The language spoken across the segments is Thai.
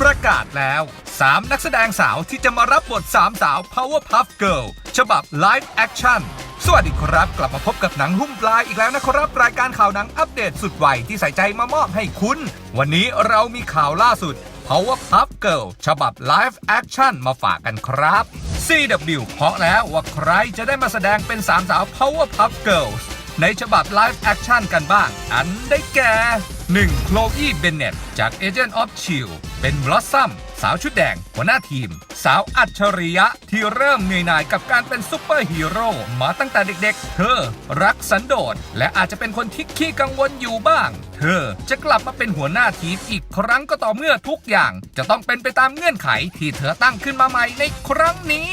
ประกาศแล้ว 3 นักแสดงสาวที่จะมารับบท 3 สาว Powerpuff Girl ฉบับ Live Action สวัสดีครับ กลับมาพบกับหนังหุ้มปลายอีกแล้วนะครับ รายการข่าวหนังอัปเดตสุดไวที่ใส่ใจมามอบให้คุณ วันนี้เรามีข่าวล่าสุด Powerpuff Girl ฉบับ Live Action มาฝากกันครับ CW เพาะแล้วว่าใครจะได้มาแสดงเป็นสามสาว Powerpuff Girls ในฉบับ Live Action กันบ้าง อันได้แก่ 1. โคลอีเบนเน็ตจาก Agent of Shield เป็นบลอสซัมสาวชุดแดง หัวหน้าทีม สาวอัจฉริยะที่เริ่มเหนื่อยหน่ายกับการเป็นซูเปอร์ฮีโร่มาตั้งแต่เด็กๆ เธอรักสันโดษ และอาจจะเป็นคนที่ขี้กังวลอยู่บ้าง เธอจะกลับมาเป็นหัวหน้าทีมอีกครั้งก็ต่อเมื่อทุกอย่าง จะต้องเป็นไปตามเงื่อนไขที่เธอตั้งขึ้นมาใหม่ในครั้งนี้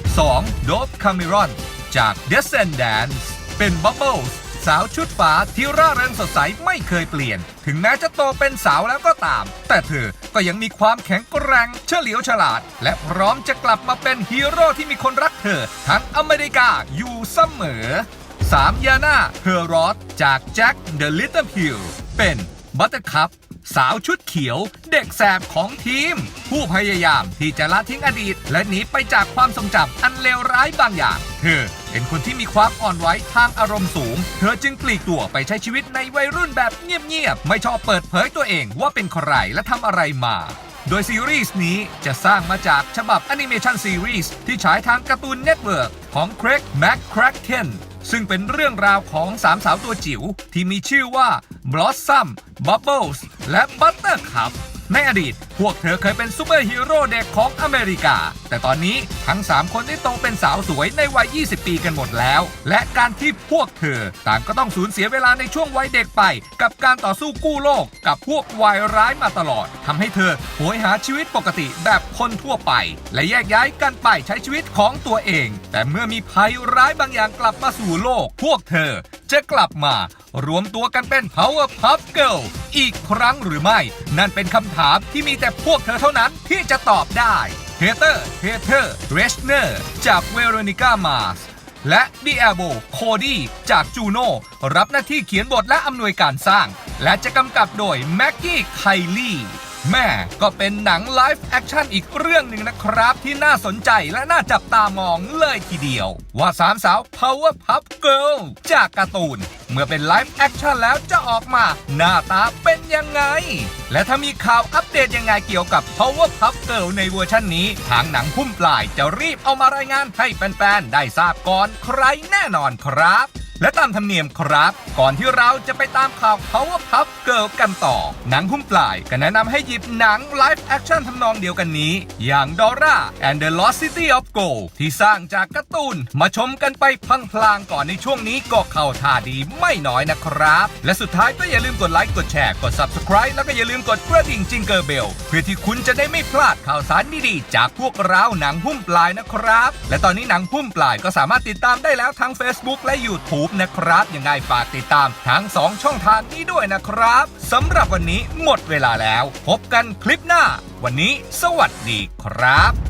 2. โดบคาเมรอนจาก Descendants เป็น Bubbles สาวชุดฟ้าที่ร่าเริงสดใสไม่เคยเปลี่ยน ถึงแม้จะโตเป็นสาวแล้วก็ตาม แต่เธอก็ยังมีความแข็งแกร่งเฉลียวฉลาด และพร้อมจะกลับมาเป็นฮีโร่ที่มีคนรักเธอ ทั้งอเมริกาอยู่เสมอ 3. ยาน่าเฮอรอสจากแจ็คเดอะลิตเติ้ลฮิลเป็นบัตเตอร์คัพสาวชุดเขียว เด็กแสบของทีม ผู้พยายามที่จะละทิ้งอดีต และหนีไปจากความทรงจำอันเลวร้ายบางอย่าง เธอ เป็นคนที่มีความอ่อนไหวทางอารมณ์สูง เธอจึงปลีกตัวไปใช้ชีวิตในวัยรุ่นแบบเงียบๆ ไม่ชอบเปิดเผยตัวเองว่าเป็นใครและทำอะไรมา โดยซีรีส์นี้จะสร้างมาจากฉบับแอนิเมชันซีรีส์ที่ฉายทางการ์ตูนเน็ตเวิร์กของเครกแม็กคร k เคนซึ่งเป็นเรื่องราวของสามสาวตัวจิ๋วที่มีชื่อว่า Blossom Bubbles และ Buttercup ในอดีต พวกเธอเคยเป็นซูเปอร์ฮีโร่เด็กของอเมริกา แต่ตอนนี้ทั้ง 3 คนได้โตเป็นสาวสวยในวัย 20 ปีกันหมดแล้ว และการที่พวกเธอ ต่างก็ต้องสูญเสียเวลาในช่วงวัยเด็กไป กับการต่อสู้กู้โลก กับพวกวายร้ายมาตลอดทำให้เธอโหยหาชีวิตปกติแบบคนทั่วไป และแยกย้ายกันไปใช้ชีวิตของตัวเอง แต่เมื่อมีภัยร้ายบางอย่างกลับมาสู่โลก พวกเธอ จะกลับมารวมตัวกันเป็น Powerpuff Girl อีกครั้งหรือไม่ นั่นเป็นคำถามที่มีแต่พวกเธอเท่านั้นที่จะตอบได้เฮเตอร์เฮเทอร์เรชเนอร์จากเวโรนิก้ามาสและดิแอโบโคดี้จากจูโน่รับหน้าที่เขียนบทและอำนวยการสร้าง และจะกำกับโดยแม็กกี้ไคลี่ แม่ก็เป็นหนังไลฟ์แอคชั่นอีกเรื่องหนึ่งนะครับ ที่น่าสนใจและน่าจับตามองเลยทีเดียว ว่าสามสาว Powerpuff Girl จากการ์ตูน เมื่อเป็นไลฟ์แอคชั่นแล้วจะออกมา หน้าตาเป็นยังไง และถ้ามีข่าวอัปเดตยังไงเกี่ยวกับ Powerpuff Girl ในเวอร์ชันนี้ ทางหนังพุ่มปลายจะรีบเอามารายงานให้แฟนๆได้ทราบก่อนใครแน่นอนครับ และตามธรรมเนียมครับ ก่อนที่เราจะไปตามข่าว Powerpuff Girl กันต่อ หนังหุ้มปลายก็แนะนำให้หยิบหนังไลฟ์แอคชั่นทำนองเดียวกันนี้ อย่าง Dora and the Lost City of Gold ที่สร้างจากการ์ตูน มาชมกันไปพลางๆก่อนในช่วงนี้ก็เข้าท่าดีไม่น้อยนะครับ และสุดท้ายก็อย่าลืมกดไลค์กดแชร์กด Subscribe แล้วก็อย่าลืมกดกระดิ่งจิงเกอร์เบลเพื่อที่คุณจะได้ไม่พลาดข่าวสารดีๆจากพวกเราหนังหุ้มปลายนะครับ และตอนนี้หนังหุ้มปลายก็สามารถติดตามได้แล้วทั้ง Facebook และ YouTube นะครับ ยังไงฝากติดตามทั้ง 2 ช่องทางนี้ด้วยนะครับสำหรับวันนี้หมดเวลาแล้ว พบกันคลิปหน้า วันนี้สวัสดีครับ